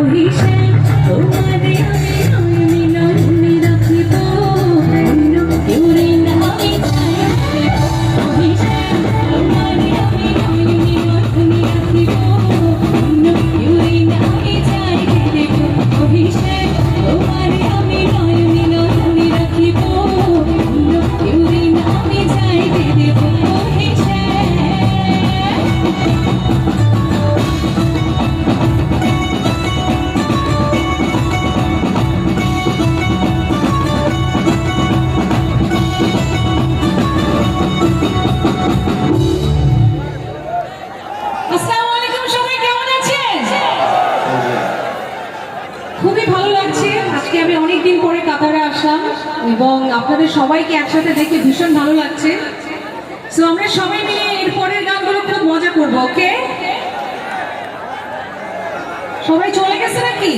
ওই সেই এবং আপনাদের সবাইকে একসাথে দেখে ভীষণ ভালো লাগছে। সো আমরা সবাই মিলে এরপরের গানগুলো খুব মজা করব ওকে সবাই চলে গেছে নাকি?